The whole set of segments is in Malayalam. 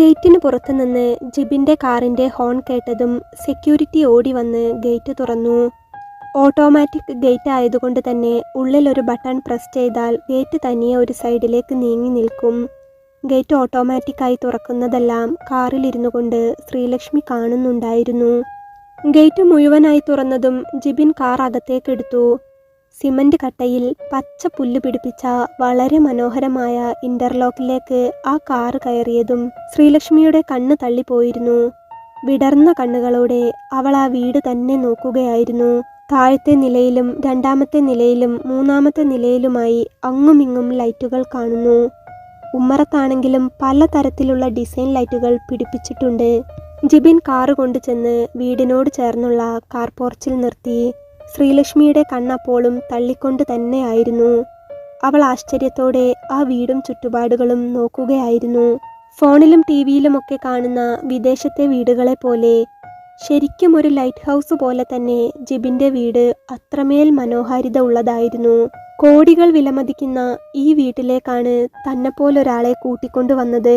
ഗേറ്റിന് പുറത്തുനിന്ന് ജിബിന്റെ കാറിന്റെ ഹോൺ കേട്ടതും സെക്യൂരിറ്റി ഓടി വന്ന് ഗേറ്റ് തുറന്നു. ഓട്ടോമാറ്റിക് ഗേറ്റ് ആയതുകൊണ്ട് തന്നെ ഉള്ളിൽ ഒരു ബട്ടൺ പ്രസ് ചെയ്താൽ ഗേറ്റ് തനിയെ ഒരു സൈഡിലേക്ക് നീങ്ങി നിൽക്കും. ഗേറ്റ് ഓട്ടോമാറ്റിക്കായി തുറക്കുന്നതെല്ലാം കാറിലിരുന്നു കൊണ്ട് ശ്രീലക്ഷ്മി കാണുന്നുണ്ടായിരുന്നു. ഗേറ്റ് മുഴുവനായി തുറന്നതും ജിബിൻ കാർ അകത്തേക്കെടുത്തു സിമന്റ് കട്ടയിൽ പച്ച പുല്ല് പിടിപ്പിച്ച വളരെ മനോഹരമായ ഇന്റർലോക്കിലേക്ക് ആ കാർ കയറിയതും ശ്രീലക്ഷ്മിയുടെ കണ്ണ് തള്ളിപ്പോയിരുന്നു. വിടർന്ന കണ്ണുകളോടെ അവൾ ആ വീട് തന്നെ നോക്കുകയായിരുന്നു. താഴത്തെ നിലയിലും രണ്ടാമത്തെ നിലയിലും മൂന്നാമത്തെ നിലയിലുമായി അങ്ങുമിങ്ങും ലൈറ്റുകൾ കാണുന്നു. ഉമ്മറത്താണെങ്കിലും പലതരത്തിലുള്ള ഡിസൈൻ ലൈറ്റുകൾ പിടിപ്പിച്ചിട്ടുണ്ട്. ജിബിൻ കാറ് കൊണ്ടുചെന്ന് വീടിനോട് ചേർന്നുള്ള കാർ പോർച്ചിൽ നിർത്തി. ശ്രീലക്ഷ്മിയുടെ കണ്ണപ്പോളും തള്ളിക്കൊണ്ട് തന്നെയായിരുന്നു അവൾ ആശ്ചര്യത്തോടെ ആ വീടും ചുറ്റുപാടുകളും നോക്കുകയായിരുന്നു. ഫോണിലും ടി വിയിലുമൊക്കെ കാണുന്ന വിദേശത്തെ വീടുകളെ പോലെ ശരിക്കും ഒരു ലൈറ്റ് ഹൗസ് പോലെ തന്നെ ജിബിന്റെ വീട് അത്രമേൽ മനോഹാരിത ഉള്ളതായിരുന്നു കോടികൾ വിലമതിക്കുന്ന ഈ വീട്ടിലേക്കാണ് തന്നെപ്പോലൊരാളെ കൂട്ടിക്കൊണ്ടു വന്നത്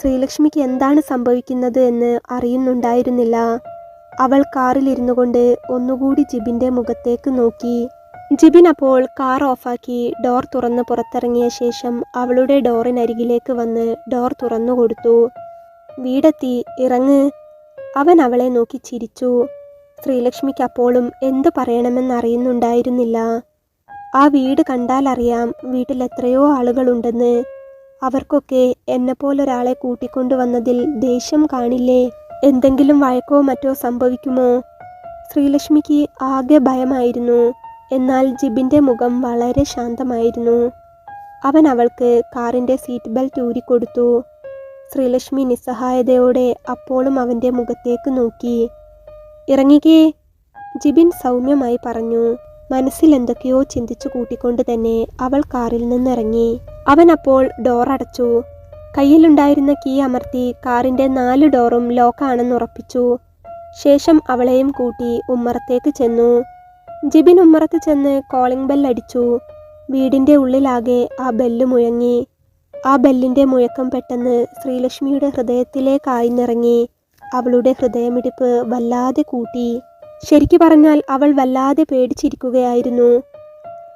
ശ്രീലക്ഷ്മിക്ക് എന്താണ് സംഭവിക്കുന്നത് എന്ന് അറിയുന്നുണ്ടായിരുന്നില്ല. അവൾ കാറിലിരുന്നു കൊണ്ട് ഒന്നുകൂടി ജിബിന്റെ മുഖത്തേക്ക് നോക്കി. ജിബിൻ അപ്പോൾ കാർ ഓഫാക്കി ഡോർ തുറന്ന് പുറത്തിറങ്ങിയ ശേഷം അവളുടെ ഡോറിനരികിലേക്ക് വന്ന് ഡോർ തുറന്നു കൊടുത്തു. വീടെത്തി ഇറങ്ങ്. അവൻ അവളെ നോക്കി ചിരിച്ചു. ശ്രീലക്ഷ്മിക്ക് അപ്പോഴും എന്തു പറയണമെന്നറിയുന്നുണ്ടായിരുന്നില്ല ആ വീട് കണ്ടാലറിയാം വീട്ടിൽ എത്രയോ ആളുകളുണ്ടെന്ന്. അവർക്കൊക്കെ എന്നെപ്പോലൊരാളെ കൂട്ടിക്കൊണ്ടുവന്നതിൽ ദേഷ്യം കാണില്ലേ? എന്തെങ്കിലും വഴക്കോ മറ്റോ സംഭവിക്കുമോ? ശ്രീലക്ഷ്മിക്ക് ആകെ ഭയമായിരുന്നു. എന്നാൽ ജിബിന്റെ മുഖം വളരെ ശാന്തമായിരുന്നു. അവൻ അവൾക്ക് കാറിന്റെ സീറ്റ് ബെൽറ്റ് ഊരിക്കൊടുത്തു. ശ്രീലക്ഷ്മി നിസ്സഹായതയോടെ അപ്പോഴും അവന്റെ മുഖത്തേക്ക് നോക്കി. ഇറങ്ങിക്കേ ജിബിൻ സൗമ്യമായി പറഞ്ഞു. മനസ്സിൽ എന്തൊക്കെയോ ചിന്തിച്ചു കൂട്ടിക്കൊണ്ട് തന്നെ അവൾ കാറിൽ നിന്നിറങ്ങി. അവൻ അപ്പോൾ ഡോർ അടച്ചു കയ്യിലുണ്ടായിരുന്ന കീ അമർത്തി കാറിന്റെ നാല് ഡോറും ലോക്കാണെന്ന് ഉറപ്പിച്ചു. ശേഷം അവളെയും കൂട്ടി ഉമ്മറത്തേക്ക് ചെന്നു. ജിബിൻ ഉമ്മറത്ത് ചെന്ന് കോളിംഗ് ബെല്ലടിച്ചു വീടിന്റെ ഉള്ളിലാകെ ആ ബെല്ല് മുഴങ്ങി. ആ ബെല്ലിന്റെ മുഴക്കം പെട്ടെന്ന് ശ്രീലക്ഷ്മിയുടെ ഹൃദയത്തിലേക്കായി നിറങ്ങി അവളുടെ ഹൃദയമിടിപ്പ് വല്ലാതെ കൂട്ടി. ശരിക്കു പറഞ്ഞാൽ അവൾ വല്ലാതെ പേടിച്ചിരിക്കുകയായിരുന്നു.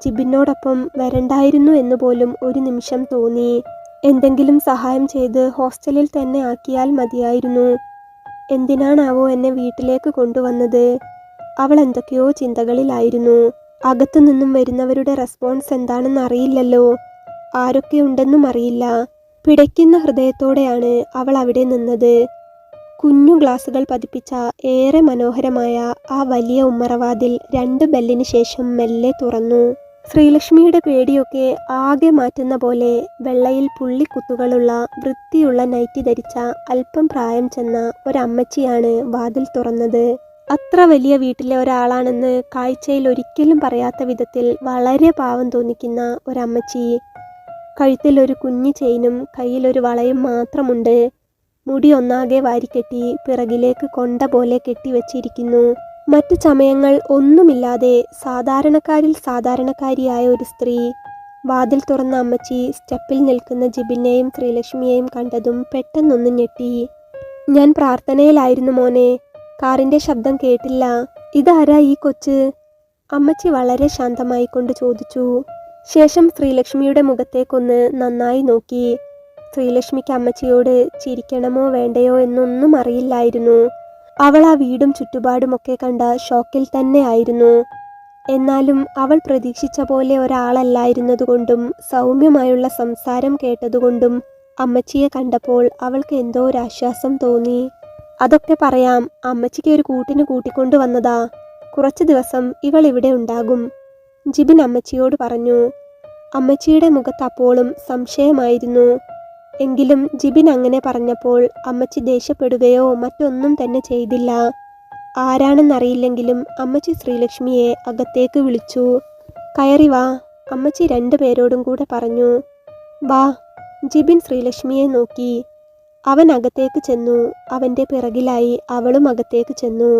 ജിബിനോടൊപ്പം വരണ്ടായിരുന്നു എന്നുപോലും ഒരു നിമിഷം തോന്നി. എന്തെങ്കിലും സഹായം ചെയ്ത് ഹോസ്റ്റലിൽ തന്നെ ആക്കിയാൽ മതിയായിരുന്നു. എന്തിനാണാവോ എന്നെ വീട്ടിലേക്ക് കൊണ്ടുവന്നത്? അവൾ എന്തൊക്കെയോ ചിന്തകളിലായിരുന്നു. അകത്തു നിന്നും വരുന്നവരുടെ റെസ്പോൺസ് എന്താണെന്ന് അറിയില്ലല്ലോ. ആരൊക്കെ ഉണ്ടെന്നും അറിയില്ല. പിടയ്ക്കുന്ന ഹൃദയത്തോടെയാണ് അവൾ അവിടെ നിന്നത്. കുഞ്ഞു ഗ്ലാസുകൾ പതിപ്പിച്ച ഏറെ മനോഹരമായ ആ വലിയ ഉമ്മറവാതിൽ രണ്ട് ബെല്ലിന് ശേഷം മെല്ലെ തുറന്നു. ശ്രീലക്ഷ്മിയുടെ പേടിയൊക്കെ ആകെ മാറ്റുന്ന പോലെ വെള്ളയിൽ പുള്ളിക്കുത്തുകളുള്ള വൃത്തിയുള്ള നൈറ്റി ധരിച്ച അല്പം പ്രായം ചെന്ന ഒരമ്മച്ചിയാണ് വാതിൽ തുറന്നത്. അത്ര വലിയ വീട്ടിലെ ഒരാളാണെന്ന് കാഴ്ചയിൽ ഒരിക്കലും പറയാത്ത വിധത്തിൽ വളരെ പാവം തോന്നിക്കുന്ന ഒരമ്മച്ചി. കഴുത്തിൽ ഒരു കുഞ്ഞു ചെയിനും കയ്യിലൊരു വളയും മാത്രമുണ്ട്. മുടി ഒന്നാകെ വാരിക്കെട്ടി പിറകിലേക്ക് കൊണ്ട പോലെ കെട്ടിവച്ചിരിക്കുന്നു മറ്റു ചമയങ്ങൾ ഒന്നുമില്ലാതെ സാധാരണക്കാരിൽ സാധാരണക്കാരിയായ ഒരു സ്ത്രീ വാതിൽ തുറന്ന അമ്മച്ചി സ്റ്റെപ്പിൽ നിൽക്കുന്ന ജിബിനെയും ശ്രീലക്ഷ്മിയെയും കണ്ടതും പെട്ടെന്നൊന്ന് ഞെട്ടി. ഞാൻ പ്രാർത്ഥനയിലായിരുന്നു മോനെ. കാറിന്റെ ശബ്ദം കേട്ടില്ല. ഇതാരാ ഈ കൊച്ച്? അമ്മച്ചി വളരെ ശാന്തമായി കൊണ്ട് ചോദിച്ചു. ശേഷം ശ്രീലക്ഷ്മിയുടെ മുഖത്തേക്കൊന്ന് നന്നായി നോക്കി. ശ്രീലക്ഷ്മിക്ക് അമ്മച്ചിയോട് ചിരിക്കണമോ വേണ്ടയോ എന്നൊന്നും അറിയില്ലായിരുന്നു. അവൾ ആ വീടും ചുറ്റുപാടുമൊക്കെ കണ്ട ഷോക്കിൽ തന്നെ ആയിരുന്നു. എന്നാലും അവൾ പ്രതീക്ഷിച്ച പോലെ ഒരാളല്ലായിരുന്നതുകൊണ്ടും സൗമ്യമായുള്ള സംസാരം കേട്ടതുകൊണ്ടും അമ്മച്ചിയെ കണ്ടപ്പോൾ അവൾക്ക് എന്തോ ഒരു ആശ്വാസം തോന്നി. അതൊക്കെ പറയാം. അമ്മച്ചിക്ക് ഒരു കൂട്ടിന് കൂട്ടിക്കൊണ്ടു വന്നതാ. കുറച്ചു ദിവസം ഇവൾ ഇവിടെ ഉണ്ടാകും. ജിബിൻ അമ്മച്ചിയോട് പറഞ്ഞു. അമ്മച്ചിയുടെ മുഖത്ത് അപ്പോളും സംശയമായിരുന്നു. എങ്കിലും ജിബിൻ അങ്ങനെ പറഞ്ഞപ്പോൾ അമ്മച്ചി ദേഷ്യപ്പെടുകയോ മറ്റൊന്നും തന്നെ ചെയ്തില്ല. ആരാണെന്നറിയില്ലെങ്കിലും അമ്മച്ചി ശ്രീലക്ഷ്മിയെ അകത്തേക്ക് വിളിച്ചു. കയറി വാ അമ്മച്ചി രണ്ടു പേരോടും കൂടെ പറഞ്ഞു. വാ ജിബിൻ ശ്രീലക്ഷ്മിയെ നോക്കി. അവൻ അകത്തേക്ക് ചെന്നു. അവന്റെ പിറകിലായി അവളും അകത്തേക്ക് ചെന്നു.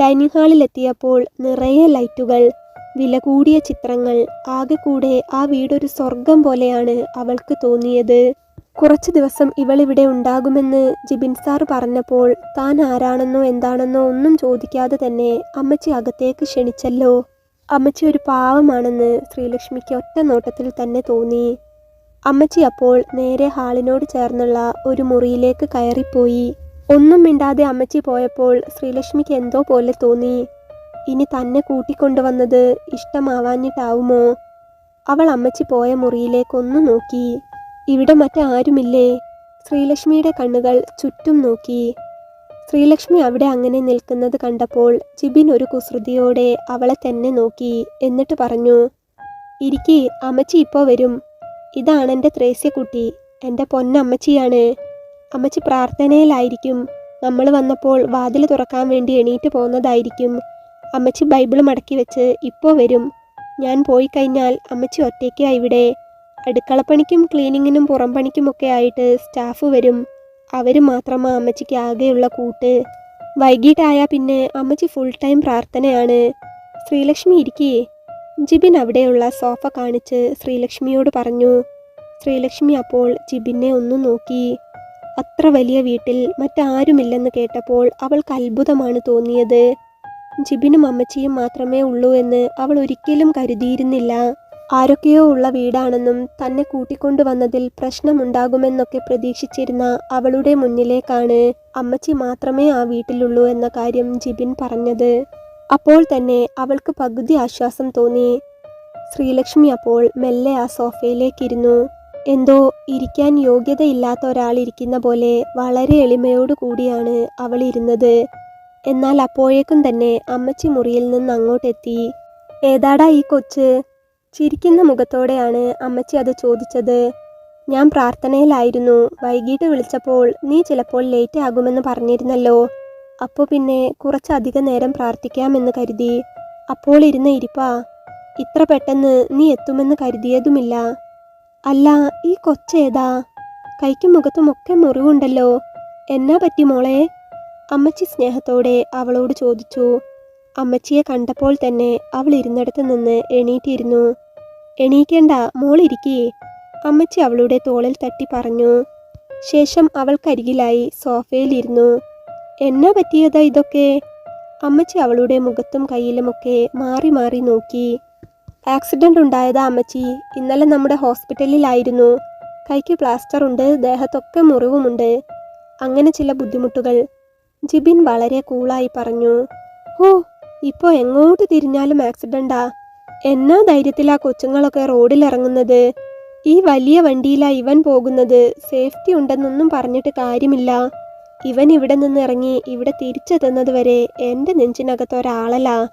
ഡൈനിങ് ഹാളിലെത്തിയപ്പോൾ നിറയെ ലൈറ്റുകൾ വില കൂടിയ ചിത്രങ്ങൾ ആകെ കൂടെ ആ വീടൊരു സ്വർഗം പോലെയാണ് അവൾക്ക് തോന്നിയത്. കുറച്ചു ദിവസം ഇവളിവിടെ ഉണ്ടാകുമെന്ന് ജിബിൻ സാർ പറഞ്ഞപ്പോൾ താൻ ആരാണെന്നോ എന്താണെന്നോ ഒന്നും ചോദിക്കാതെ തന്നെ അമ്മച്ചി അകത്തേക്ക് ക്ഷണിച്ചല്ലോ. അമ്മച്ചി ഒരു പാവമാണെന്ന് ശ്രീലക്ഷ്മിക്ക് ഒറ്റ നോട്ടത്തിൽ തന്നെ തോന്നി. അമ്മച്ചി അപ്പോൾ നേരെ ഹാളിനോട് ചേർന്നുള്ള ഒരു മുറിയിലേക്ക് കയറിപ്പോയി. ഒന്നും മിണ്ടാതെ അമ്മച്ചി പോയപ്പോൾ ശ്രീലക്ഷ്മിക്ക് എന്തോ പോലെ തോന്നി. ഇനി തന്നെ കൂട്ടിക്കൊണ്ടുവന്നത് ഇഷ്ടമാവാഞ്ഞിട്ടാവുമോ? അവൾ അമ്മച്ചി പോയ മുറിയിലേക്കൊന്നു നോക്കി. ഇവിടെ മറ്റാരുമില്ലേ? ശ്രീലക്ഷ്മിയുടെ കണ്ണുകൾ ചുറ്റും നോക്കി. ശ്രീലക്ഷ്മി അവിടെ അങ്ങനെ നിൽക്കുന്നത് കണ്ടപ്പോൾ ജിബിൻ ഒരു കുസൃതിയോടെ അവളെ തന്നെ നോക്കി എന്നിട്ട് പറഞ്ഞു ഇരിക്കി അമ്മച്ചി ഇപ്പോൾ വരും. ഇതാണ് എന്റെ ത്രേസ്യക്കുട്ടി. എന്റെ പൊന്നമ്മച്ചിയാണ്. അമ്മച്ചി പ്രാർത്ഥനയിലായിരിക്കും. നമ്മൾ വന്നപ്പോൾ വാതിൽ തുറക്കാൻ വേണ്ടി എണീറ്റ് പോകുന്നതായിരിക്കും അമ്മച്ചി ബൈബിൾ മടക്കി വെച്ച് ഇപ്പോൾ വരും. ഞാൻ പോയി കഴിഞ്ഞാൽ അമ്മച്ചി ഒറ്റയ്ക്കാ ഇവിടെ. അടുക്കളപ്പണിക്കും ക്ലീനിങ്ങിനും പുറം പണിക്കുമൊക്കെ ആയിട്ട് സ്റ്റാഫ് വരും. അവർ മാത്രമാണ് അമ്മച്ചിക്ക് ആകെയുള്ള കൂട്ട്. വൈകിട്ടായാൽ പിന്നെ അമ്മച്ചി ഫുൾ ടൈം പ്രാർത്ഥനയാണ്. ശ്രീലക്ഷ്മി ഇരിക്കേ. ജിബിൻ അവിടെയുള്ള സോഫ കാണിച്ച് ശ്രീലക്ഷ്മിയോട് പറഞ്ഞു. ശ്രീലക്ഷ്മി അപ്പോൾ ജിബിനെ ഒന്ന് നോക്കി. അത്ര വലിയ വീട്ടിൽ മറ്റാരുമില്ലെന്ന് കേട്ടപ്പോൾ അവൾക്ക് അത്ഭുതമാണ് തോന്നിയത്. ജിബിനും അമ്മച്ചിയും മാത്രമേ ഉള്ളൂ എന്ന് അവൾ ഒരിക്കലും കരുതിയിരുന്നില്ല. ആരൊക്കെയോ ഉള്ള വീടാണെന്നും തന്നെ കൂട്ടിക്കൊണ്ടുവന്നതിൽ പ്രശ്നമുണ്ടാകുമെന്നൊക്കെ പ്രതീക്ഷിച്ചിരുന്ന അവളുടെ മുന്നിലേക്കാണ് അമ്മച്ചി മാത്രമേ ആ വീട്ടിലുള്ളൂ എന്ന കാര്യം ജിബിൻ പറഞ്ഞത്. അപ്പോൾ തന്നെ അവൾക്ക് പകുതി ആശ്വാസം തോന്നി. ശ്രീലക്ഷ്മി അപ്പോൾ മെല്ലെ ആ സോഫയിലേക്കിരുന്നു. എന്തോ ഇരിക്കാൻ യോഗ്യതയില്ലാത്ത ഒരാളിരിക്കുന്ന പോലെ വളരെ എളിമയോടു കൂടിയാണ് അവൾ ഇരുന്നത്. എന്നാൽ അപ്പോഴേക്കും തന്നെ അമ്മച്ചി മുറിയിൽ നിന്ന് അങ്ങോട്ടെത്തി. ഏതാടാ ഈ കൊച്ച്? ചിരിക്കുന്ന മുഖത്തോടെയാണ് അമ്മച്ചി അത് ചോദിച്ചത്. ഞാൻ പ്രാർത്ഥനയിലായിരുന്നു. വൈകിട്ട് വിളിച്ചപ്പോൾ നീ ചിലപ്പോൾ ലേറ്റ് ആകുമെന്ന് പറഞ്ഞിരുന്നല്ലോ. അപ്പോൾ പിന്നെ കുറച്ചധിക നേരം പ്രാർത്ഥിക്കാമെന്ന് കരുതി. അപ്പോൾ ഇരുന്ന ഇരിപ്പാ. ഇത്ര പെട്ടെന്ന് നീ എത്തുമെന്ന് കരുതിയതുമില്ല. അല്ല ഈ കൊച്ചേതാ കൈക്കും മുഖത്തുമൊക്കെ മുറിവുണ്ടല്ലോ. എന്നാ പറ്റി മോളെ? അമ്മച്ചി സ്നേഹത്തോടെ അവളോട് ചോദിച്ചു. അമ്മച്ചിയെ കണ്ടപ്പോൾ തന്നെ അവൾ ഇരുന്നിടത്ത് നിന്ന് എണീറ്റിരുന്നു. എണീക്കേണ്ട മോളിരിക്കേ അമ്മച്ചി അവളുടെ തോളിൽ തട്ടി പറഞ്ഞു. ശേഷം അവൾക്കരികിലായി സോഫയിലിരുന്നു എന്നാ പറ്റിയതാ ഇതൊക്കെ? അമ്മച്ചി അവളുടെ മുഖത്തും കയ്യിലുമൊക്കെ മാറി മാറി നോക്കി. ആക്സിഡന്റ് ഉണ്ടായതാ അമ്മച്ചി. ഇന്നലെ നമ്മുടെ ഹോസ്പിറ്റലിലായിരുന്നു. കൈക്ക് പ്ലാസ്റ്റർ ഉണ്ട് ദേഹത്തൊക്കെ മുറിവുമുണ്ട്. അങ്ങനെ ചില ബുദ്ധിമുട്ടുകൾ. ജിബിൻ വളരെ കൂളായി പറഞ്ഞു. ഓ ഇപ്പോൾ എങ്ങോട്ട് തിരിഞ്ഞാലും ആക്സിഡന്റാ? എന്നാ ധൈര്യത്തിലാ കൊച്ചുങ്ങളൊക്കെ റോഡിലിറങ്ങുന്നത്? ഈ വലിയ വണ്ടിയിലാ ഇവൻ പോകുന്നത്. സേഫ്റ്റി ഉണ്ടെന്നൊന്നും പറഞ്ഞിട്ട് കാര്യമില്ല. ഇവൻ ഇവിടെ നിന്ന് ഇറങ്ങി ഇവിടെ തിരിച്ചെത്തുന്നത് വരെ എന്റെ നെഞ്ചിനകത്ത് ഒരാളല്ല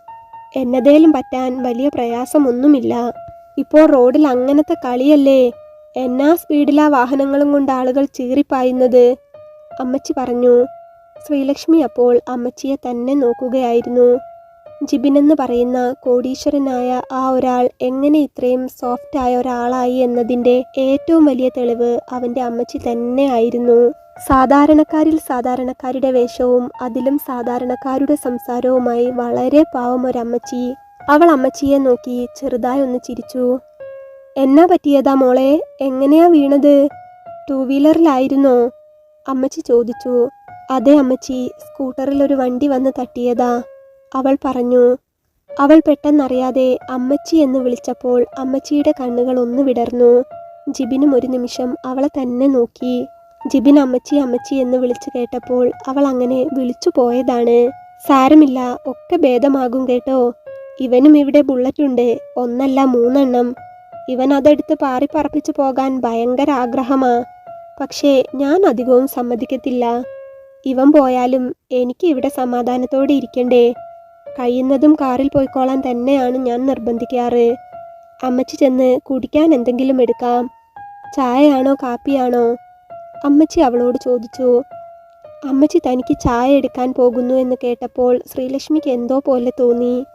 എന്നതേലും പറ്റാൻ വലിയ പ്രയാസമൊന്നുമില്ല. ഇപ്പോൾ റോഡിൽ അങ്ങനത്തെ കളിയല്ലേ? എന്നാ സ്പീഡിലാ വാഹനങ്ങളും കൊണ്ട് ആളുകൾ ചീറിപ്പായുന്നത്? അമ്മച്ചി പറഞ്ഞു. ശ്രീലക്ഷ്മി അപ്പോൾ അമ്മച്ചിയെ തന്നെ നോക്കുകയായിരുന്നു. ജിബിനെന്ന് പറയുന്ന കോടീശ്വരനായ ആ ഒരാൾ എങ്ങനെ ഇത്രയും സോഫ്റ്റ് ആയ ഒരാളായി എന്നതിന്റെ ഏറ്റവും വലിയ തെളിവ് അവന്റെ അമ്മച്ചി തന്നെ ആയിരുന്നു. സാധാരണക്കാരിൽ സാധാരണക്കാരുടെ വേഷവും അതിലും സാധാരണക്കാരുടെ സംസാരവുമായി വളരെ പാവം ഒരമ്മച്ചി. അവൾ അമ്മച്ചിയെ നോക്കി ചെറുതായി ഒന്ന് ചിരിച്ചു. എന്നാ പറ്റിയതാ മോളെ? എങ്ങനെയാ വീണത്? ടൂ വീലറിലായിരുന്നോ അമ്മച്ചി ചോദിച്ചു. അതെ അമ്മച്ചി സ്കൂട്ടറിൽ ഒരു വണ്ടി വന്ന് തട്ടിയതാ. അവൾ പറഞ്ഞു അവൾ പെട്ടെന്നറിയാതെ അമ്മച്ചി എന്ന് വിളിച്ചപ്പോൾ അമ്മച്ചിയുടെ കണ്ണുകൾ ഒന്ന് വിടർന്നു. ജിബിനും ഒരു നിമിഷം അവളെ തന്നെ നോക്കി. ജിബിൻ അമ്മച്ചി അമ്മച്ചി എന്ന് വിളിച്ചു കേട്ടപ്പോൾ അവൾ അങ്ങനെ വിളിച്ചു പോയതാണ്. സാരമില്ല ഒക്കെ ഭേദമാകും കേട്ടോ. ഇവനും ഇവിടെ ബുള്ളറ്റ് ഉണ്ട് ഒന്നല്ല മൂന്നെണ്ണം. ഇവൻ അതെടുത്ത് പാറിപ്പറപ്പിച്ചു പോകാൻ ഭയങ്കര ആഗ്രഹമാ. പക്ഷേ ഞാൻ അധികവും സമ്മതിക്കത്തില്ല. ഇവൻ പോയാലും എനിക്ക് ഇവിടെ സമാധാനത്തോടെ ഇരിക്കണ്ടേ. കഴിയുന്നതും കാറിൽ പോയിക്കോളാൻ തന്നെയാണ് ഞാൻ നിർബന്ധിക്കാറ്. അമ്മച്ചി ചെന്ന് കുടിക്കാൻ എന്തെങ്കിലും എടുക്കാം. ചായയാണോ കാപ്പിയാണോ? അമ്മച്ചി അവളോട് ചോദിച്ചു. അമ്മച്ചി തനിക്ക് ചായ എടുക്കാൻ പോകുന്നു എന്ന് കേട്ടപ്പോൾ ശ്രീലക്ഷ്മിക്ക് എന്തോ പോലെ തോന്നി.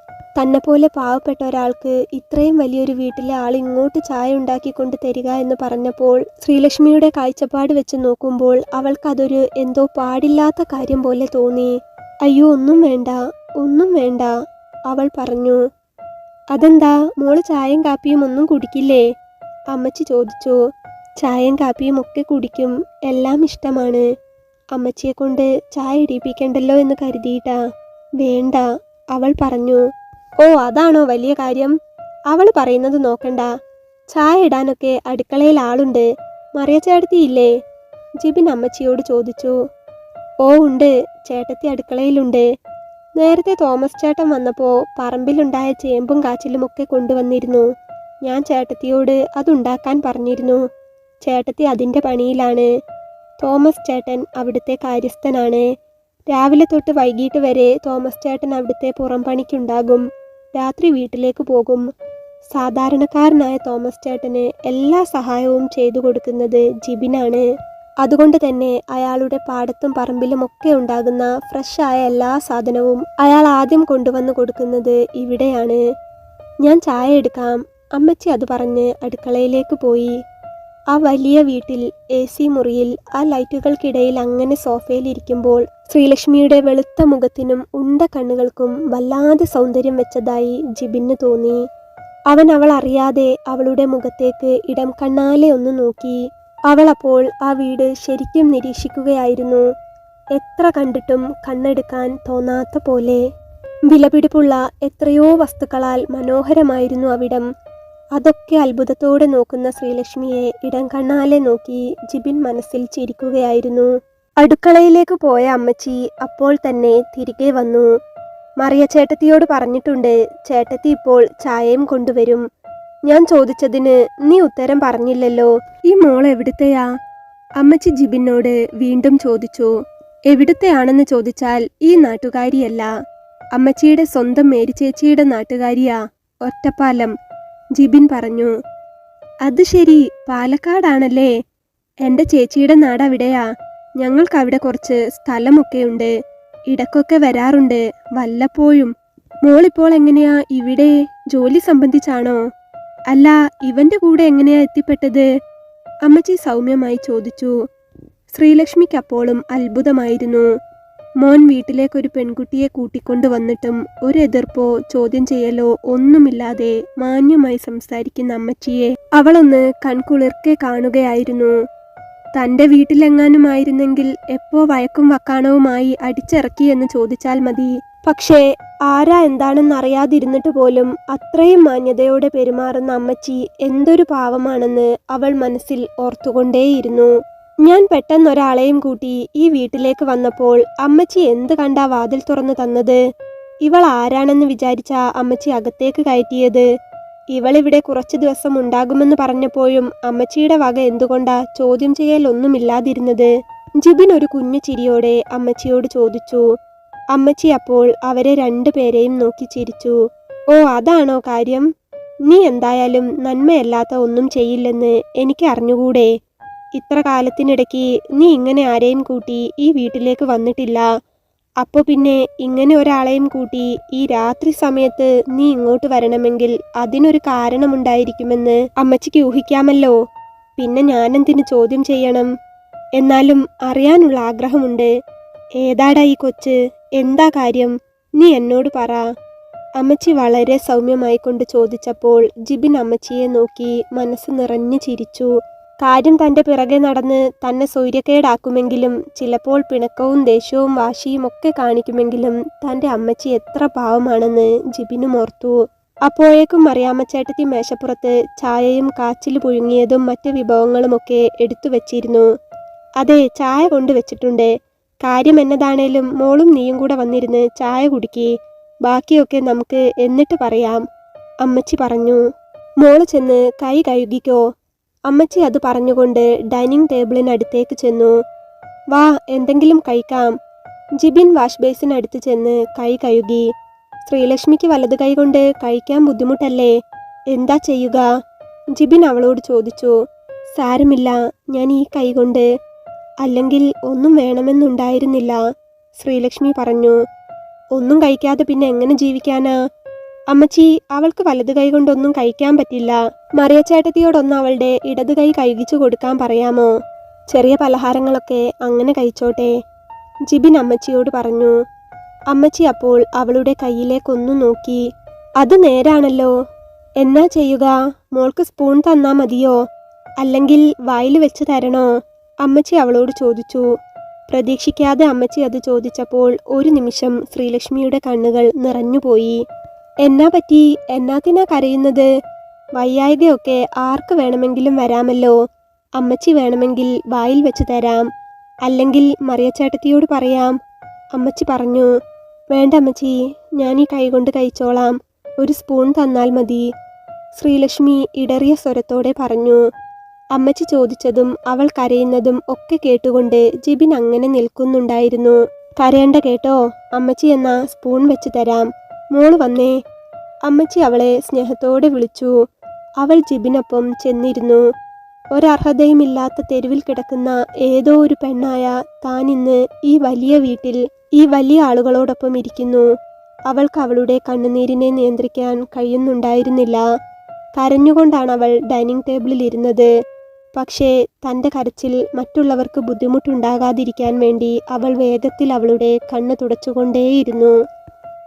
തന്നെ പോലെ പാവപ്പെട്ട ഒരാൾക്ക് ഇത്രയും വലിയൊരു വീട്ടിലെ ആൾ ഇങ്ങോട്ട് ചായ ഉണ്ടാക്കിക്കൊണ്ട് തരിക എന്ന് പറഞ്ഞപ്പോൾ ശ്രീലക്ഷ്മിയുടെ കാഴ്ചപ്പാട് വെച്ച് നോക്കുമ്പോൾ അവൾക്കതൊരു എന്തോ പാടില്ലാത്ത കാര്യം പോലെ തോന്നി. അയ്യോ ഒന്നും വേണ്ട. ഒന്നും വേണ്ട അവൾ പറഞ്ഞു. അതെന്താ മോൾ ചായയും കാപ്പിയും ഒന്നും കുടിക്കില്ലേ? അമ്മച്ചി ചോദിച്ചു. ചായയും കാപ്പിയും ഒക്കെ കുടിക്കും എല്ലാം ഇഷ്ടമാണ്. അമ്മച്ചിയെ കൊണ്ട് ചായ ഇടിപ്പിക്കണ്ടല്ലോ എന്ന് കരുതിയിട്ടാ. വേണ്ട അവൾ പറഞ്ഞു. ഓ അതാണോ വലിയ കാര്യം? അവൾ പറയുന്നത് നോക്കണ്ട. ചായ ഇടാനൊക്കെ അടുക്കളയിൽ ആളുണ്ട്. മറിയ ചേട്ടത്തിയില്ലേ ജിബിൻ അമ്മച്ചിയോട് ചോദിച്ചു. ഓ ഉണ്ട്. ചേട്ടത്തി അടുക്കളയിലുണ്ട്. നേരത്തെ തോമസ് ചേട്ടൻ വന്നപ്പോൾ പറമ്പിലുണ്ടായ ചേമ്പും കാച്ചിലും ഒക്കെ കൊണ്ടുവന്നിരുന്നു. ഞാൻ ചേട്ടത്തിയോട് അതുണ്ടാക്കാൻ പറഞ്ഞിരുന്നു. ചേട്ടത്തി അതിന്റെ പണിയിലാണ്. തോമസ് ചേട്ടൻ അവിടുത്തെ കാര്യസ്ഥനാണ്. രാവിലെ തൊട്ട് വൈകിട്ട് വരെ തോമസ് ചേട്ടൻ അവിടുത്തെ പുറം പണിക്കുണ്ടാകും. രാത്രി വീട്ടിലേക്ക് പോകും. സാധാരണക്കാരനായ തോമസ് ചേട്ടന് എല്ലാ സഹായവും ചെയ്തു കൊടുക്കുന്നത് ജിബിനാണ്. അതുകൊണ്ട് തന്നെ അയാളുടെ പാടത്തും പറമ്പിലും ഒക്കെ ഉണ്ടാകുന്ന ഫ്രഷായ എല്ലാ സാധനവും അയാൾ ആദ്യം കൊണ്ടുവന്ന് കൊടുക്കുന്നത് ഇവിടെയാണ്. ഞാൻ ചായ എടുക്കാം. അമ്മച്ചി അത് പറഞ്ഞ് അടുക്കളയിലേക്ക് പോയി. ആ വലിയ വീട്ടിൽ എ സി മുറിയിൽ ആ ലൈറ്റുകൾക്കിടയിൽ അങ്ങനെ സോഫയിലിരിക്കുമ്പോൾ ശ്രീലക്ഷ്മിയുടെ വെളുത്ത മുഖത്തിനും ഉണ്ട കണ്ണുകൾക്കും വല്ലാതെ സൗന്ദര്യം വെച്ചതായി ജിബിന് തോന്നി. അവൻ അവൾ അറിയാതെ അവളുടെ മുഖത്തേക്ക് ഇടം കണ്ണാലെ ഒന്ന് നോക്കി. അവൾ അപ്പോൾ ആ വീട് ശരിക്കും നിരീക്ഷിക്കുകയായിരുന്നു. എത്ര കണ്ടിട്ടും കണ്ണെടുക്കാൻ തോന്നാത്ത പോലെ. വിലപിടിപ്പുള്ള എത്രയോ വസ്തുക്കളാൽ മനോഹരമായിരുന്നു അവിടം. അതൊക്കെ അത്ഭുതത്തോടെ നോക്കുന്ന ശ്രീലക്ഷ്മിയെ ഇടം കണ്ണാലെ നോക്കി ജിബിൻ മനസ്സിൽ ചിരിക്കുകയായിരുന്നു. അടുക്കളയിലേക്ക് പോയ അമ്മച്ചി അപ്പോൾ തന്നെ തിരികെ വന്നു. മറിയ ചേട്ടത്തിയോട് പറഞ്ഞിട്ടുണ്ട് ചേട്ടത്തി ഇപ്പോൾ ചായയും കൊണ്ടുവരും. ഞാൻ ചോദിച്ചതിന് നീ ഉത്തരം പറഞ്ഞില്ലല്ലോ. ഈ മോൾ എവിടുത്തെയാ? അമ്മച്ചി ജിബിനോട് വീണ്ടും ചോദിച്ചു. എവിടുത്തെയാണെന്ന് ചോദിച്ചാൽ ഈ നാട്ടുകാരിയല്ല. അമ്മച്ചിയുടെ സ്വന്തം മേരിച്ചേച്ചിയുടെ നാട്ടുകാരിയാ ഒറ്റപ്പാലം. ജിബിൻ പറഞ്ഞു. അത് ശരി പാലക്കാടാണല്ലേ? എന്റെ ചേച്ചിയുടെ നാട് അവിടെയാ. ഞങ്ങൾക്കവിടെ കുറച്ച് സ്ഥലമൊക്കെ ഉണ്ട് ഇടക്കൊക്കെ വരാറുണ്ട് വല്ലപ്പോഴും. മോളിപ്പോൾ എങ്ങനെയാ ഇവിടെ ജോലി സംബന്ധിച്ചാണോ? അല്ല ഇവന്റെ കൂടെ എങ്ങനെയാ എത്തിപ്പെട്ടത്? അമ്മച്ചി സൗമ്യമായി ചോദിച്ചു. ശ്രീലക്ഷ്മിക്ക് അപ്പോഴും അത്ഭുതമായിരുന്നു. മോൻ വീട്ടിലേക്കൊരു പെൺകുട്ടിയെ കൂട്ടിക്കൊണ്ടു വന്നിട്ടും ഒരു എതിർപ്പോ ചോദ്യം ചെയ്യലോ ഒന്നുമില്ലാതെ മാന്യമായി സംസാരിക്കുന്ന അമ്മച്ചിയെ അവളൊന്ന് കൺകുളിർക്കെ കാണുകയായിരുന്നു. തന്റെ വീട്ടിലെങ്ങാനുമായിരുന്നെങ്കിൽ എപ്പോ വയക്കും വക്കാണവുമായി അടിച്ചിറക്കി എന്ന് ചോദിച്ചാൽ മതി. പക്ഷേ ആരാ എന്താണെന്ന് അറിയാതിരുന്നിട്ട് പോലും അത്രയും മാന്യതയോടെ പെരുമാറുന്ന അമ്മച്ചി എന്തൊരു പാവമാണെന്ന് അവൾ മനസ്സിൽ ഓർത്തുകൊണ്ടേയിരുന്നു. ഞാൻ പെട്ടെന്നൊരാളെയും കൂട്ടി ഈ വീട്ടിലേക്ക് വന്നപ്പോൾ അമ്മച്ചി എന്ത് കണ്ടാ വാതിൽ തുറന്നു തന്നത്? ഇവൾ ആരാണെന്ന് വിചാരിച്ച അമ്മച്ചി അകത്തേക്ക് കയറ്റിയത്? ഇവളിവിടെ കുറച്ച് ദിവസം ഉണ്ടാകുമെന്ന് പറഞ്ഞപ്പോഴും അമ്മച്ചിയുടെ വക എന്തുകൊണ്ടാ ചോദ്യം ചെയ്യലൊന്നുമില്ലാതിരുന്നത്? ജിബിൻ ഒരു കുഞ്ഞു ചിരിയോടെ അമ്മച്ചിയോട് ചോദിച്ചു അമ്മച്ചി അപ്പോൾ അവരെ രണ്ടുപേരെയും നോക്കി ചിരിച്ചു. ഓ അതാണോ കാര്യം? നീ എന്തായാലും നന്മയല്ലാത്ത ഒന്നും ചെയ്യില്ലെന്ന് എനിക്ക് അറിഞ്ഞുകൂടെ? ഇത്ര കാലത്തിനിടയ്ക്ക് നീ ഇങ്ങനെ ആരെയും കൂട്ടി ഈ വീട്ടിലേക്ക് വന്നിട്ടില്ല. അപ്പോൾ പിന്നെ ഇങ്ങനെ ഒരാളെയും കൂട്ടി ഈ രാത്രി സമയത്ത് നീ ഇങ്ങോട്ട് വരണമെങ്കിൽ അതിനൊരു കാരണമുണ്ടായിരിക്കുമെന്ന് അമ്മച്ചിക്ക് ഊഹിക്കാമല്ലോ. പിന്നെ ഞാനെന്തിന് ചോദ്യം ചെയ്യണം? എന്നാലും അറിയാനുള്ള ആഗ്രഹമുണ്ട്. ഏതാടാ ഈ കൊച്ച്? എന്താ കാര്യം? നീ എന്നോട് പറ. അമ്മച്ചി വളരെ സൗമ്യമായി കൊണ്ട് ചോദിച്ചപ്പോൾ ജിബിൻ അമ്മച്ചിയെ നോക്കി മനസ്സ് നിറഞ്ഞു ചിരിച്ചു. കാര്യം തന്റെ പിറകെ നടന്ന് തന്നെ സൗര്യക്കേടാക്കുമെങ്കിലും ചിലപ്പോൾ പിണക്കവും ദേഷ്യവും വാശിയും ഒക്കെ കാണിക്കുമെങ്കിലും തന്റെ അമ്മച്ചി എത്ര പാവമാണെന്ന് ജിബിനും ഓർത്തു. അപ്പോഴേക്കും മറിയാമ്മച്ചേട്ടത്തി മേശപ്പുറത്ത് ചായയും കാച്ചിൽ പുഴുങ്ങിയതും മറ്റ് വിഭവങ്ങളുമൊക്കെ എടുത്തു വച്ചിരുന്നു. അതെ ചായ കൊണ്ടുവച്ചിട്ടുണ്ട് കാര്യം എന്നതാണേലും മോളും നീയും കൂടെ വന്നിരുന്ന് ചായ കുടിക്കി. ബാക്കിയൊക്കെ നമുക്ക് എന്നിട്ട് പറയാം. അമ്മച്ചി പറഞ്ഞു മോൾ ചെന്ന് കൈ കഴുകിക്കോ. അമ്മച്ചി അത് പറഞ്ഞുകൊണ്ട് ഡൈനിങ് ടേബിളിനടുത്തേക്ക് ചെന്നു. വാ എന്തെങ്കിലും കഴിക്കാം. ജിബിൻ വാഷ് ബേസിനടുത്ത് ചെന്ന് കൈ കഴുകി ശ്രീലക്ഷ്മിക്ക് വലത് കൈ കൊണ്ട് കഴിക്കാൻ ബുദ്ധിമുട്ടല്ലേ? എന്താ ചെയ്യുക? ജിബിൻ അവളോട് ചോദിച്ചു സാരമില്ല ഞാൻ ഈ കൈ കൊണ്ട് അല്ലെങ്കിൽ ഒന്നും വേണമെന്നുണ്ടായിരുന്നില്ല. ശ്രീലക്ഷ്മി പറഞ്ഞു ഒന്നും കഴിക്കാതെ പിന്നെ എങ്ങനെ ജീവിക്കാനാ? അമ്മച്ചി അവൾക്ക് വലത് കൈ കൊണ്ടൊന്നും കഴിക്കാൻ പറ്റില്ല. മറിയച്ചേട്ടത്തിയോടൊന്ന് അവളുടെ ഇടത് കൈ കഴുകിച്ചു കൊടുക്കാൻ പറയാമോ? ചെറിയ പലഹാരങ്ങളൊക്കെ അങ്ങനെ കഴിച്ചോട്ടെ. ജിബിൻ അമ്മച്ചിയോട് പറഞ്ഞു അമ്മച്ചി അപ്പോൾ അവളുടെ കയ്യിലേക്കൊന്നു നോക്കി. അത് നേരാണല്ലോ. എന്നാ ചെയ്യുക? മോൾക്ക് സ്പൂൺ തന്നാ മതിയോ? അല്ലെങ്കിൽ വായിൽ വെച്ച് തരണോ? അമ്മച്ചി അവളോട് ചോദിച്ചു പ്രതീക്ഷിക്കാതെ അമ്മച്ചി അത് ചോദിച്ചപ്പോൾ ഒരു നിമിഷം ശ്രീലക്ഷ്മിയുടെ കണ്ണുകൾ നിറഞ്ഞുപോയി. എന്നാ പറ്റി? എന്നാത്തിനാ കരയുന്നത്? വയ്യായികയൊക്കെ ആർക്ക് വേണമെങ്കിലും വരാമല്ലോ. അമ്മച്ചി വേണമെങ്കിൽ വായിൽ വെച്ച് തരാം. അല്ലെങ്കിൽ മറിയച്ചേട്ടത്തിയോട് പറയാം. അമ്മച്ചി പറഞ്ഞു വേണ്ട അമ്മച്ചി ഞാൻ ഈ കൈ കൊണ്ട് കഴിച്ചോളാം. ഒരു സ്പൂൺ തന്നാൽ മതി. ശ്രീലക്ഷ്മി ഇടറിയ സ്വരത്തോടെ പറഞ്ഞു അമ്മച്ചി ചോദിച്ചതും അവൾ കരയുന്നതും ഒക്കെ കേട്ടുകൊണ്ട് ജിബിൻ അങ്ങനെ നിൽക്കുന്നുണ്ടായിരുന്നു. കരയണ്ട കേട്ടോ അമ്മച്ചി എന്ന സ്പൂൺ വെച്ച് തരാം. മോൾ വന്നേ. അമ്മച്ചി അവളെ സ്നേഹത്തോടെ വിളിച്ചു. അവൾ ജിബിനൊപ്പം ചെന്നിരുന്നു. ഒരർഹതയുമില്ലാത്ത തെരുവിൽ കിടക്കുന്ന ഏതോ ഒരു പെണ്ണായ താൻ ഇന്ന് ഈ വലിയ വീട്ടിൽ ഈ വലിയ ആളുകളോടൊപ്പം ഇരിക്കുന്നു. അവൾക്ക് അവളുടെ കണ്ണുനീരിനെ നിയന്ത്രിക്കാൻ കഴിയുന്നുണ്ടായിരുന്നില്ല. കരഞ്ഞുകൊണ്ടാണ് അവൾ ഡൈനിങ് ടേബിളിൽ ഇരുന്നത്. പക്ഷേ തന്റെ കരച്ചിൽ മറ്റുള്ളവർക്ക് ബുദ്ധിമുട്ടുണ്ടാകാതിരിക്കാൻ വേണ്ടി അവൾ വേഗത്തിൽ അവളുടെ കണ്ണ് തുടച്ചുകൊണ്ടേയിരുന്നു.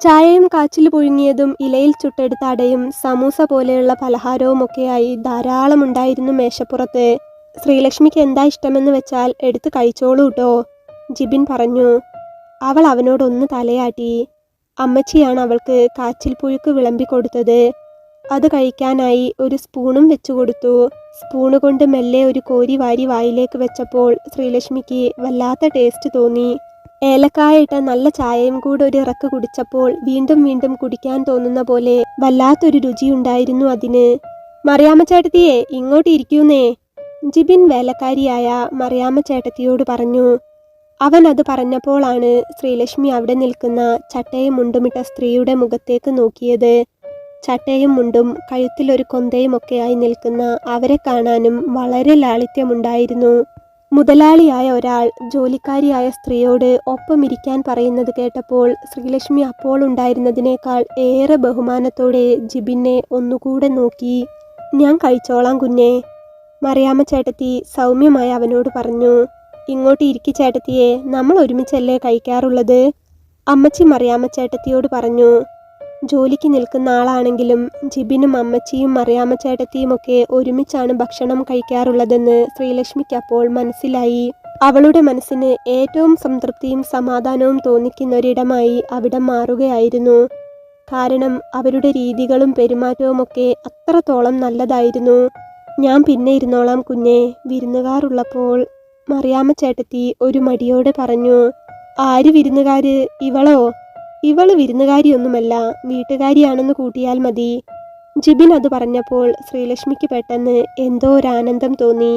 ചായയും കാച്ചിൽ പുഴുങ്ങിയതും ഇലയിൽ ചുട്ടെടുത്ത അടയും സമൂസ പോലെയുള്ള പലഹാരവുമൊക്കെയായി ധാരാളം ഉണ്ടായിരുന്നു മേശപ്പുറത്ത്. ശ്രീലക്ഷ്മിക്ക് എന്താ ഇഷ്ടമെന്ന് വെച്ചാൽ എടുത്ത് കഴിച്ചോളൂ കേട്ടോ ജിബിൻ പറഞ്ഞു. അവൾ അവനോടൊന്ന് തലയാട്ടി. അമ്മച്ചിയാണ് അവൾക്ക് കാച്ചിൽ പുഴുക്ക് വിളമ്പിക്കൊടുത്തത് അത് കഴിക്കാനായി ഒരു സ്പൂണും വെച്ചു കൊടുത്തു. സ്പൂണ് കൊണ്ട് മെല്ലെ ഒരു കോരി വാരി വായിലേക്ക് വെച്ചപ്പോൾ ശ്രീലക്ഷ്മിക്ക് വല്ലാത്ത ടേസ്റ്റ് തോന്നി. ഏലക്കായ ഇട്ട നല്ല ചായയും കൂടെ ഒരു ഇറക്ക് കുടിച്ചപ്പോൾ വീണ്ടും വീണ്ടും കുടിക്കാൻ തോന്നുന്ന പോലെ വല്ലാത്തൊരു രുചിയുണ്ടായിരുന്നു അതിന്. മറിയാമ്മ ചേട്ടത്തിയെ ഇങ്ങോട്ട് ഇരിക്കൂന്നേ. ജിബിൻ വേലക്കാരിയായ മറിയാമ്മ ചേട്ടത്തിയോട് പറഞ്ഞു അവൻ അത് പറഞ്ഞപ്പോഴാണ് ശ്രീലക്ഷ്മി അവിടെ നിൽക്കുന്ന ചട്ടയും മുണ്ടുമിട്ട സ്ത്രീയുടെ മുഖത്തേക്ക് നോക്കിയത്. ചട്ടയും മുണ്ടും കഴുത്തിലൊരു കൊന്തയും ഒക്കെയായി നിൽക്കുന്ന അവരെ കാണാനും വളരെ ലാളിത്യമുണ്ടായിരുന്നു. മുതലാളിയായ ഒരാൾ ജോലിക്കാരിയായ സ്ത്രീയോട് ഒപ്പമിരിക്കാൻ പറയുന്നത് കേട്ടപ്പോൾ ശ്രീലക്ഷ്മി അപ്പോൾ ഉണ്ടായിരുന്നതിനേക്കാൾ ഏറെ ബഹുമാനത്തോടെ ജിബിനെ ഒന്നുകൂടെ നോക്കി. ഞാൻ കഴിച്ചോളാം കുഞ്ഞെ മറിയാമ്മ ചേട്ടത്തി സൗമ്യമായി അവനോട് പറഞ്ഞു. ഇങ്ങോട്ട് ഇരിക്കി ചേട്ടത്തിയെ നമ്മൾ ഒരുമിച്ചല്ലേ കഴിക്കാറുള്ളത്? അമ്മച്ചി മറിയാമ്മ ചേട്ടത്തിയോട് പറഞ്ഞു. ജോലിക്ക് നിൽക്കുന്ന ആളാണെങ്കിലും ജിബിനും അമ്മച്ചിയും മറിയാമ്മ ചേട്ടത്തിയും ഒക്കെ ഒരുമിച്ചാണ് ഭക്ഷണം കഴിക്കാറുള്ളതെന്ന് ശ്രീലക്ഷ്മിക്ക് അപ്പോൾ മനസ്സിലായി. അവളുടെ മനസ്സിന് ഏറ്റവും സംതൃപ്തിയും സമാധാനവും തോന്നിക്കുന്ന ഒരിടമായി അവിടെ മാറുകയായിരുന്നു. കാരണം അവരുടെ രീതികളും പെരുമാറ്റവും ഒക്കെ അത്രത്തോളം നല്ലതായിരുന്നു. ഞാൻ പിന്നെ ഇരുന്നോളാം കുഞ്ഞെ വിരുന്നുകാരുള്ളപ്പോൾ മറിയാമ്മ ചേട്ടത്തി ഒരു മടിയോടെ പറഞ്ഞു. ആര് വിരുന്നുകാര്? ഇവളോ? ഇവൾ വിരുന്നുകാരിയൊന്നുമല്ല വീട്ടുകാരിയാണെന്ന് കൂട്ടിയാൽ മതി. ജിബിൻ അത് പറഞ്ഞപ്പോൾ ശ്രീലക്ഷ്മിക്ക് പെട്ടെന്ന് എന്തോ ഒരു ആനന്ദം തോന്നി.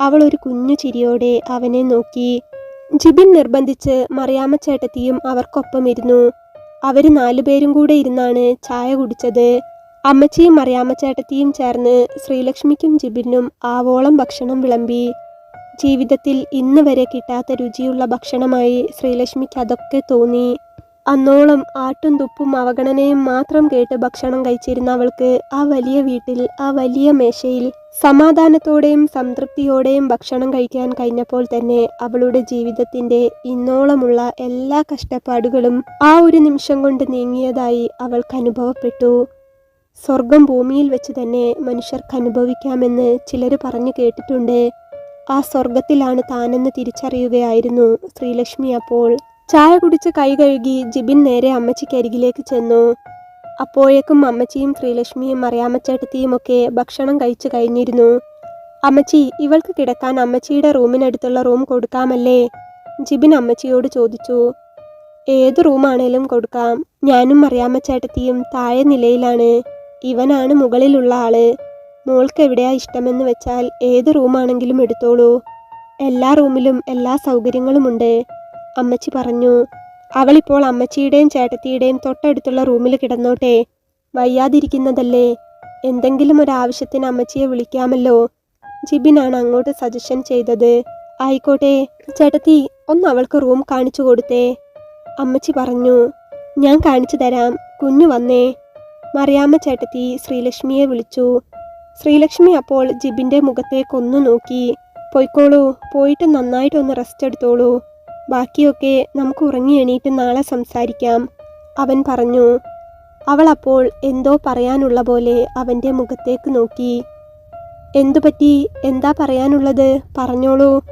അവൾ ഒരു കുഞ്ഞു ചിരിയോടെ അവനെ നോക്കി. ജിബിൻ നിർബന്ധിച്ച് മറിയാമ്മ ചേട്ടത്തിയും അവർക്കൊപ്പം ഇരുന്നു. അവർ നാലുപേരും കൂടെ ഇരുന്നാണ് ചായ കുടിച്ചത്. അമ്മച്ചിയും മറിയാമ്മ ചേട്ടത്തിയും ചേർന്ന് ശ്രീലക്ഷ്മിക്കും ജിബിനും ആവോളം ഭക്ഷണം വിളമ്പി. ജീവിതത്തിൽ ഇന്ന് വരെ കിട്ടാത്ത രുചിയുള്ള ഭക്ഷണമായി ശ്രീലക്ഷ്മിക്ക് അതൊക്കെ തോന്നി. അന്നോളം ആട്ടും തുപ്പും അവഗണനയും മാത്രം കേട്ട് ഭക്ഷണം കഴിച്ചിരുന്ന അവൾക്ക് ആ വലിയ വീട്ടിൽ ആ വലിയ മേശയിൽ സമാധാനത്തോടെയും സംതൃപ്തിയോടെയും ഭക്ഷണം കഴിക്കാൻ കഴിഞ്ഞപ്പോൾ തന്നെ അവളുടെ ജീവിതത്തിന്റെ ഇന്നോളമുള്ള എല്ലാ കഷ്ടപ്പാടുകളും ആ ഒരു നിമിഷം കൊണ്ട് നീങ്ങിയതായി അവൾക്ക് അനുഭവപ്പെട്ടു. സ്വർഗം ഭൂമിയിൽ വെച്ച് തന്നെ മനുഷ്യർക്ക് അനുഭവിക്കാമെന്ന് ചിലർ പറഞ്ഞു കേട്ടിട്ടുണ്ട്. ആ സ്വർഗത്തിലാണ് താനെന്ന് തിരിച്ചറിയുകയായിരുന്നു ശ്രീലക്ഷ്മി അപ്പോൾ. ചായ കുടിച്ച് കൈ കഴുകി ജിബിൻ നേരെ അമ്മച്ചിക്കരികിലേക്ക് ചെന്നു. അപ്പോഴേക്കും അമ്മച്ചിയും ശ്രീലക്ഷ്മിയും മറിയാമ്മച്ചേട്ടത്തിയും ഒക്കെ ഭക്ഷണം കഴിച്ചു കഴിഞ്ഞിരുന്നു. അമ്മച്ചി ഇവൾക്ക് കിടക്കാൻ അമ്മച്ചിയുടെ റൂമിനടുത്തുള്ള റൂം കൊടുക്കാമല്ലേ? ജിബിൻ അമ്മച്ചിയോട് ചോദിച്ചു. ഏത് റൂമാണേലും കൊടുക്കാം. ഞാനും മറിയാമ്മച്ചേട്ടത്തിയും താഴെ നിലയിലാണ്. ഇവനാണ് മുകളിലുള്ള ആൾ. മോൾക്ക് എവിടെയാ ഇഷ്ടമെന്ന് വെച്ചാൽ ഏത് റൂമാണെങ്കിലും എടുത്തോളൂ. എല്ലാ റൂമിലും എല്ലാ സൗകര്യങ്ങളുമുണ്ട്. അമ്മച്ചി പറഞ്ഞു അവളിപ്പോൾ അമ്മച്ചിയുടെയും ചേട്ടത്തിയുടെയും തൊട്ടടുത്തുള്ള റൂമിൽ കിടന്നോട്ടെ വയ്യാതിരിക്കുന്നതല്ലേ? എന്തെങ്കിലും ഒരു ആവശ്യത്തിന് അമ്മച്ചിയെ വിളിക്കാമല്ലോ. ജിബിനാണ് അങ്ങോട്ട് സജഷൻ ചെയ്തത്. ആയിക്കോട്ടെ ചേട്ടത്തി ഒന്ന് അവൾക്ക് റൂം കാണിച്ചു കൊടുത്തേ. അമ്മച്ചി പറഞ്ഞു ഞാൻ കാണിച്ചു തരാം കുഞ്ഞു വന്നേ. മറിയാമ്മ ചേട്ടത്തി ശ്രീലക്ഷ്മിയെ വിളിച്ചു. ശ്രീലക്ഷ്മി അപ്പോൾ ജിബിന്റെ മുഖത്തേക്കൊന്നു നോക്കി പൊയ്ക്കോളൂ പോയിട്ട് നന്നായിട്ടൊന്ന് റെസ്റ്റ് എടുത്തോളൂ. ബാക്കിയൊക്കെ നമുക്ക് ഉറങ്ങി എണീറ്റ് നാളെ സംസാരിക്കാം. അവൻ പറഞ്ഞു അവൾ അപ്പോൾ എന്തോ പറയാനുള്ള പോലെ അവന്റെ മുഖത്തേക്ക് നോക്കി. എന്തുപറ്റി? എന്താ പറയാനുള്ളത്? പറഞ്ഞോളൂ.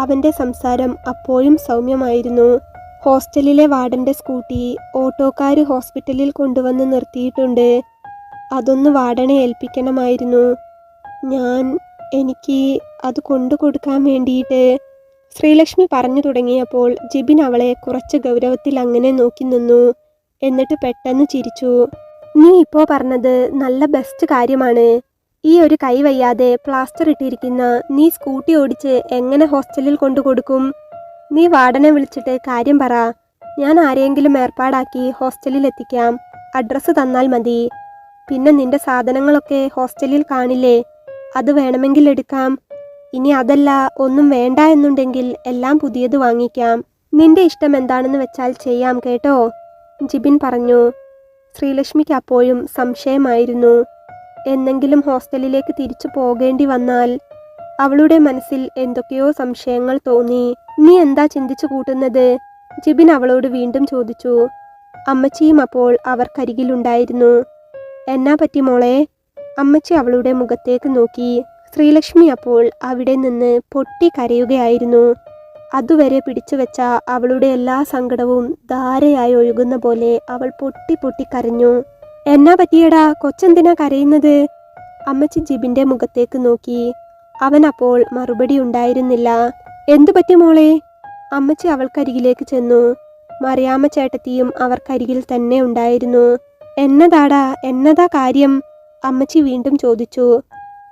അവന്റെ സംസാരം അപ്പോഴും സൗമ്യമായിരുന്നു. ഹോസ്റ്റലിലെ വാർഡന്റെ സ്കൂട്ടി ഓട്ടോക്കാർ ഹോസ്പിറ്റലിൽ കൊണ്ടുവന്ന് നിർത്തിയിട്ടുണ്ട്. അതൊന്ന് വാർഡനെ ഏൽപ്പിക്കണമായിരുന്നു. ഞാൻ എനിക്ക് അത് കൊണ്ടു കൊടുക്കാൻ വേണ്ടിയിട്ട് ശ്രീലക്ഷ്മി പറഞ്ഞു തുടങ്ങിയപ്പോൾ ജിബിൻ അവളെ കുറച്ച് ഗൗരവത്തിൽ അങ്ങനെ നോക്കി നിന്നു. എന്നിട്ട് പെട്ടെന്ന് ചിരിച്ചു. നീ ഇപ്പോൾ പറഞ്ഞത് നല്ല ബെസ്റ്റ് കാര്യമാണ്. ഈ ഒരു കൈ വയ്യാതെ പ്ലാസ്റ്റർ ഇട്ടിരിക്കുന്ന നീ സ്കൂട്ടി ഓടിച്ച് എങ്ങനെ ഹോസ്റ്റലിൽ കൊണ്ടു കൊടുക്കും? നീ വാർഡനെ വിളിച്ചിട്ട് കാര്യം പറ. ഞാൻ ആരെയെങ്കിലും ഏർപ്പാടാക്കി ഹോസ്റ്റലിൽ എത്തിക്കാം. അഡ്രസ്സ് തന്നാൽ മതി. പിന്നെ നിന്റെ സാധനങ്ങളൊക്കെ ഹോസ്റ്റലിൽ കാണില്ലേ. അത് വേണമെങ്കിൽ എടുക്കാം. ഇനി അതല്ല ഒന്നും വേണ്ട എന്നുണ്ടെങ്കിൽ എല്ലാം പുതിയത് വാങ്ങിക്കാം. നിന്റെ ഇഷ്ടം എന്താണെന്ന് വെച്ചാൽ ചെയ്യാം കേട്ടോ ജിബിൻ പറഞ്ഞു. ശ്രീലക്ഷ്മിക്ക് അപ്പോഴും സംശയമായിരുന്നു. എന്നെങ്കിലും ഹോസ്റ്റലിലേക്ക് തിരിച്ചു പോകേണ്ടി വന്നാൽ അവളുടെ മനസ്സിൽ എന്തൊക്കെയോ സംശയങ്ങൾ തോന്നി. നീ എന്താ ചിന്തിച്ചു കൂട്ടുന്നത്? ജിബിൻ അവളോട് വീണ്ടും ചോദിച്ചു. അമ്മച്ചിയും അപ്പോൾ അവർക്കരികിലുണ്ടായിരുന്നു. എന്നാ പറ്റി മോളെ? അമ്മച്ചി അവളുടെ മുഖത്തേക്ക് നോക്കി. ശ്രീലക്ഷ്മി അപ്പോൾ അവിടെ നിന്ന് പൊട്ടി കരയുകയായിരുന്നു. അതുവരെ പിടിച്ചു വെച്ച അവളുടെ എല്ലാ സങ്കടവും ധാരയായി ഒഴുകുന്ന പോലെ അവൾ പൊട്ടി പൊട്ടി കരഞ്ഞു. എന്നാ പറ്റിയടാ കൊച്ചെന്തിനാ കരയുന്നത്? അമ്മച്ചി ജിബിന്റെ മുഖത്തേക്ക് നോക്കി. അവൻ അപ്പോൾ മറുപടി ഉണ്ടായിരുന്നില്ല. എന്തു പറ്റി മോളെ? അമ്മച്ചി അവൾക്കരികിലേക്ക് ചെന്നു. മറിയാമ്മ ചേട്ടത്തിയും അവർക്കരികിൽ തന്നെ ഉണ്ടായിരുന്നു. എന്നതാടാ എന്നതാ കാര്യം? അമ്മച്ചി വീണ്ടും ചോദിച്ചു.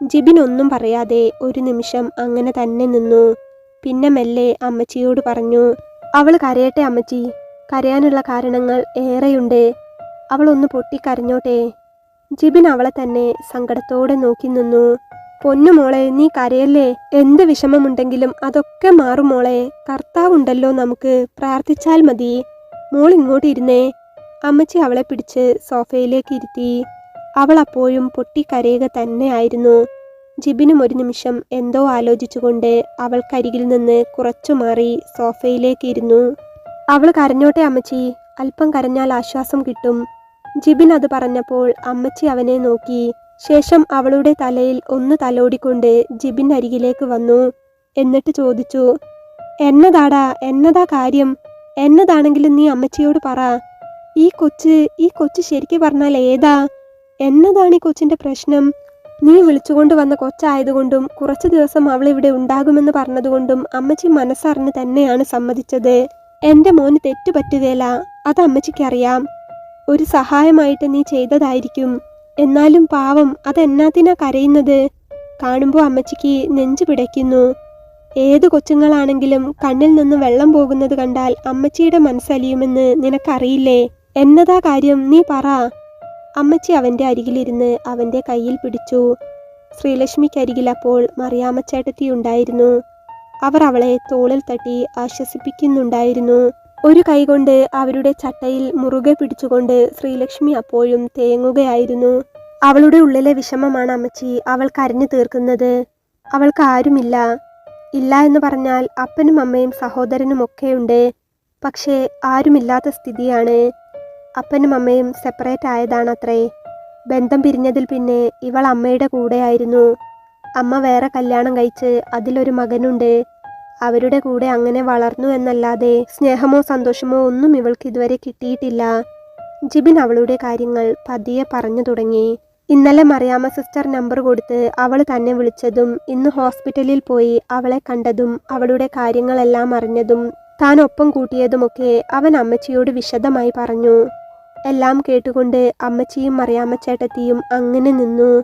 ജിബിൻ ഒന്നും പറയാതെ ഒരു നിമിഷം അങ്ങനെ തന്നെ നിന്നു. പിന്നെ മെല്ലെ അമ്മച്ചിയോട് പറഞ്ഞു അവൾ കരയട്ടെ അമ്മച്ചി. കരയാനുള്ള കാരണങ്ങൾ ഏറെയുണ്ട്. അവൾ ഒന്ന് പൊട്ടിക്കരഞ്ഞോട്ടെ. ജിബിൻ അവളെ തന്നെ സങ്കടത്തോടെ നോക്കി നിന്നു. പൊന്നു മോളെ നീ കരയല്ലേ? എന്ത് വിഷമമുണ്ടെങ്കിലും അതൊക്കെ മാറും മോളെ. കർത്താവുണ്ടല്ലോ നമുക്ക്. പ്രാർത്ഥിച്ചാൽ മതി. മോൾ ഇങ്ങോട്ട് ഇരുന്നേ. അമ്മച്ചി അവളെ പിടിച്ച് സോഫയിലേക്ക് ഇരുത്തി. അവൾ അപ്പോഴും പൊട്ടിക്കരയുക തന്നെയായിരുന്നു ജിബിനും ഒരു നിമിഷം എന്തോ ആലോചിച്ചുകൊണ്ട് അവൾ അവൾക്കരികിൽ നിന്ന് കുറച്ചു മാറി സോഫയിലേക്ക് ഇരുന്നു. അവൾ കരഞ്ഞോട്ടെ അമ്മച്ചി അല്പം കരഞ്ഞാൽ ആശ്വാസം കിട്ടും. ജിബിൻ അത് പറഞ്ഞപ്പോൾ അമ്മച്ചി അവനെ നോക്കി. ശേഷം അവളുടെ തലയിൽ ഒന്ന് തലോടിക്കൊണ്ട് ജിബിൻ അരികിലേക്ക് വന്നു. എന്നിട്ട് ചോദിച്ചു എന്നതാടാ എന്നതാ കാര്യം? എന്നതാണെങ്കിലും നീ അമ്മച്ചിയോട് പറ. ഈ കൊച്ച് ഈ കൊച്ച് ശരിക്കു പറഞ്ഞാൽ ഏതാ? എന്നതാണ് ഈ കൊച്ചിന്റെ പ്രശ്നം? നീ വിളിച്ചുകൊണ്ട് വന്ന കൊച്ചായതുകൊണ്ടും കുറച്ചു ദിവസം അവൾ ഇവിടെ ഉണ്ടാകുമെന്ന് പറഞ്ഞതുകൊണ്ടും അമ്മച്ചി മനസ്സറിഞ്ഞ് തന്നെയാണ് സമ്മതിച്ചത്. എന്റെ മോന് തെറ്റു പറ്റുകയില്ല അത് അമ്മച്ചിക്കറിയാം. ഒരു സഹായമായിട്ട് നീ ചെയ്തതായിരിക്കും. എന്നാലും പാവം അതെന്നാത്തിനാ കരയുന്നത്? കാണുമ്പോൾ അമ്മച്ചിക്ക് നെഞ്ചു പിടയ്ക്കുന്നു. ഏത് കൊച്ചുങ്ങളാണെങ്കിലും കണ്ണിൽ നിന്ന് വെള്ളം പോകുന്നത് കണ്ടാൽ അമ്മച്ചിയുടെ മനസ്സലിയുമെന്ന് നിനക്കറിയില്ലേ? എന്നതാ കാര്യം? നീ പറ. അമ്മച്ചി അവന്റെ അരികിലിരുന്ന് അവന്റെ കയ്യിൽ പിടിച്ചു. ശ്രീലക്ഷ്മിക്കരികിൽ അപ്പോൾ മറിയാമ്മച്ചേട്ടത്തി ഉണ്ടായിരുന്നു. അവർ അവളെ തോളിൽ തട്ടി ആശ്വസിപ്പിക്കുന്നുണ്ടായിരുന്നു. ഒരു കൈകൊണ്ട് അവരുടെ ചട്ടയിൽ മുറുകെ പിടിച്ചുകൊണ്ട് ശ്രീലക്ഷ്മി അപ്പോഴും തേങ്ങുകയായിരുന്നു. അവളുടെ ഉള്ളിലെ വിഷമമാണ് അമ്മച്ചി അവൾ കരഞ്ഞു തീർക്കുന്നത്. അവൾക്ക് ആരുമില്ല. ഇല്ല എന്ന് പറഞ്ഞാൽ അപ്പനും അമ്മയും സഹോദരനും ഒക്കെയുണ്ട് പക്ഷേ ആരുമില്ലാത്ത സ്ഥിതിയാണ്. അപ്പനും അമ്മയും സെപ്പറേറ്റ് ആയതാണത്രേ. ബന്ധം പിരിഞ്ഞതിൽ പിന്നെ ഇവൾ അമ്മയുടെ കൂടെയായിരുന്നു. അമ്മ വേറെ കല്യാണം കഴിച്ച് അതിലൊരു മകനുണ്ട്. അവരുടെ കൂടെ അങ്ങനെ വളർന്നു എന്നല്ലാതെ സ്നേഹമോ സന്തോഷമോ ഒന്നും ഇവൾക്ക് ഇതുവരെ കിട്ടിയിട്ടില്ല. ജിബിൻ അവളുടെ കാര്യങ്ങൾ പതിയെ പറഞ്ഞു തുടങ്ങി. ഇന്നലെ മറിയാമ്മ സിസ്റ്റർ നമ്പർ കൊടുത്ത് അവൾ തന്നെ വിളിച്ചതും ഇന്ന് ഹോസ്പിറ്റലിൽ പോയി അവളെ കണ്ടതും അവളുടെ കാര്യങ്ങളെല്ലാം അറിഞ്ഞതും താൻ ഒപ്പം കൂട്ടിയതുമൊക്കെ അവൻ അമ്മച്ചിയോട് വിശദമായി പറഞ്ഞു. എല്ലാം കേട്ടുകൊണ്ട് അമ്മച്ചിയും മറിയാമ്മച്ചേട്ടത്തിയും അങ്ങനെ നിന്നു.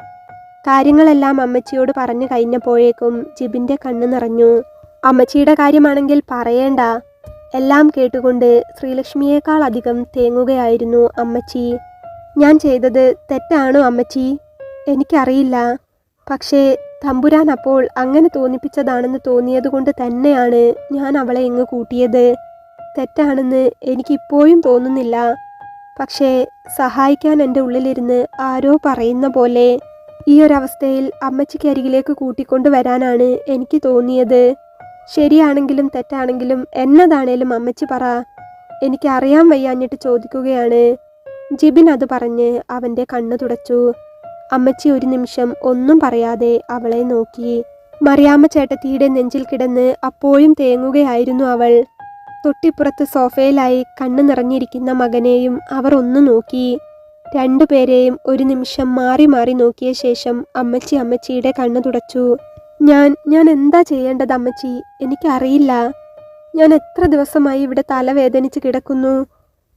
കാര്യങ്ങളെല്ലാം അമ്മച്ചിയോട് പറഞ്ഞു കഴിഞ്ഞപ്പോഴേക്കും ജിബിന്റെ കണ്ണ് നിറഞ്ഞു. അമ്മച്ചിയുടെ കാര്യമാണെങ്കിൽ പറയേണ്ട. എല്ലാം കേട്ടുകൊണ്ട് ശ്രീലക്ഷ്മിയേക്കാൾ അധികം തേങ്ങുകയായിരുന്നു അമ്മച്ചി. ഞാൻ ചെയ്തത് തെറ്റാണോ അമ്മച്ചി? എനിക്കറിയില്ല. പക്ഷേ തമ്പുരാൻ അപ്പോൾ അങ്ങനെ തോന്നിപ്പിച്ചതാണെന്ന് തോന്നിയതുകൊണ്ട് തന്നെയാണ് ഞാൻ അവളെ ഇങ്ങ് കൂട്ടിയത്. തെറ്റാണെന്ന് എനിക്കിപ്പോഴും തോന്നുന്നില്ല. പക്ഷേ സഹായിക്കാൻ എന്റെ ഉള്ളിലിരുന്ന് ആരോ പറയുന്ന പോലെ ഈ ഒരവസ്ഥയിൽ അമ്മച്ചിക്ക് അരികിലേക്ക് കൂട്ടിക്കൊണ്ടു വരാനാണ് എനിക്ക് തോന്നിയത്. ശരിയാണെങ്കിലും തെറ്റാണെങ്കിലും എന്നതാണേലും അമ്മച്ചി പറ. എനിക്കറിയാൻ വയ്യാഞ്ഞിട്ട് ചോദിക്കുകയാണ്. ജിബിൻ അത് പറഞ്ഞ് അവന്റെ കണ്ണു തുടച്ചു. അമ്മച്ചി ഒരു നിമിഷം ഒന്നും പറയാതെ അവളെ നോക്കി. മറിയാമ്മ ചേട്ടത്തിയുടെ നെഞ്ചിൽ കിടന്ന് അപ്പോഴും തേങ്ങുകയായിരുന്നു അവൾ. തൊട്ടിപ്പുറത്ത് സോഫയിലായി കണ്ണു നിറഞ്ഞിരിക്കുന്ന മകനെയും അവർ ഒന്ന് നോക്കി. രണ്ടുപേരെയും ഒരു നിമിഷം മാറി മാറി നോക്കിയ ശേഷം അമ്മച്ചി അമ്മച്ചിയുടെ കണ്ണു തുടച്ചു. ഞാൻ ഞാൻ എന്താ ചെയ്യേണ്ടത് അമ്മച്ചി? എനിക്കറിയില്ല. ഞാൻ എത്ര ദിവസമായി ഇവിടെ തലവേദനിച്ച് കിടക്കുന്നു.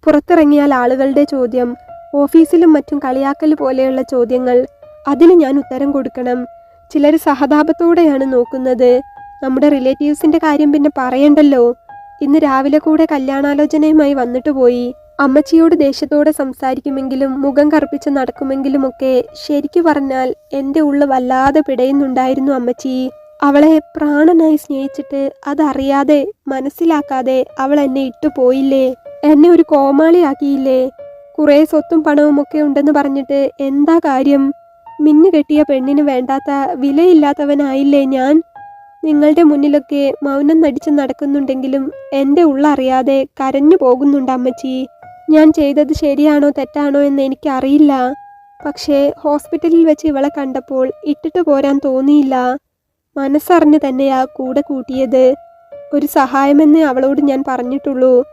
പുറത്തിറങ്ങിയാൽ ആളുകളുടെ ചോദ്യം ഓഫീസിലും മറ്റും കളിയാക്കൽ പോലെയുള്ള ചോദ്യങ്ങൾ. അതിന് ഞാൻ ഉത്തരം കൊടുക്കണം. ചിലർ സഹതാപത്തോടെയാണ് നോക്കുന്നത്. നമ്മുടെ റിലേറ്റീവ്സിന്റെ കാര്യം പിന്നെ പറയണ്ടല്ലോ. ഇന്ന് രാവിലെ കൂടെ കല്യാണാലോചനയുമായി വന്നിട്ട് പോയി. അമ്മച്ചിയോട് ദേഷ്യത്തോടെ സംസാരിക്കുമെങ്കിലും മുഖം കറുപ്പിച്ച് നടക്കുമെങ്കിലുമൊക്കെ ശരിക്കു പറഞ്ഞാൽ എന്റെ ഉള്ളു വല്ലാതെ പിടയുന്നുണ്ടായിരുന്നു അമ്മച്ചി. അവളെ പ്രാണനായി സ്നേഹിച്ചിട്ട് അതറിയാതെ മനസ്സിലാക്കാതെ അവൾ എന്നെ ഇട്ടു പോയില്ലേ? എന്നെ ഒരു കോമാളിയാക്കിയില്ലേ? കുറേ സ്വത്തും പണവും ഒക്കെ ഉണ്ടെന്ന് പറഞ്ഞിട്ട് എന്താ കാര്യം? മിന്നു കെട്ടിയ പെണ്ണിന് വേണ്ടാത്ത വിലയില്ലാത്തവനായില്ലേ ഞാൻ? നിങ്ങളുടെ മുന്നിലൊക്കെ മൗനം നടിച്ച് നടക്കുന്നുണ്ടെങ്കിലും എന്റെ ഉള്ളറിയാതെ കരഞ്ഞു പോകുന്നുണ്ട് അമ്മച്ചി. ഞാൻ ചെയ്തത് ശരിയാണോ തെറ്റാണോ എന്ന് എനിക്കറിയില്ല. പക്ഷേ ഹോസ്പിറ്റലിൽ വെച്ച് ഇവളെ കണ്ടപ്പോൾ ഇട്ടിട്ട് പോരാൻ തോന്നിയില്ല. മനസ്സറിഞ്ഞ് തന്നെയാ കൂടെ കൂട്ടിയത്. ഒരു സഹായമെന്ന് അവളോട് ഞാൻ പറഞ്ഞിട്ടുള്ളൂ.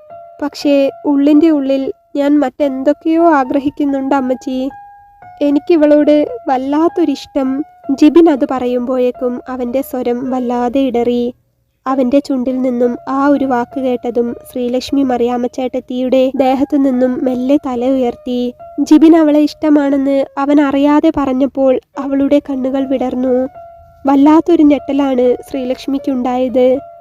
പക്ഷേ ഉള്ളിന്റെ ഉള്ളിൽ ഞാൻ മറ്റെന്തൊക്കെയോ ആഗ്രഹിക്കുന്നുണ്ട് അമ്മച്ചി. എനിക്കിവളോട് വല്ലാത്തൊരിഷ്ടം. ജിബിൻ അത് പറയുമ്പോഴേക്കും അവന്റെ സ്വരം വല്ലാതെ ഇടറി. അവന്റെ ചുണ്ടിൽ നിന്നും ആ ഒരു വാക്ക് കേട്ടതും ശ്രീലക്ഷ്മി മറിയാമ്മച്ചേട്ടത്തിയുടെ ദേഹത്തു നിന്നും മെല്ലെ തല ഉയർത്തി. ജിബിൻ അവളെ ഇഷ്ടമാണെന്ന് അവൻ അറിയാതെ പറഞ്ഞപ്പോൾ അവളുടെ കണ്ണുകൾ വിടർന്നു. വല്ലാത്തൊരു ഞെട്ടലാണ് ശ്രീലക്ഷ്മിക്കുണ്ടായത്.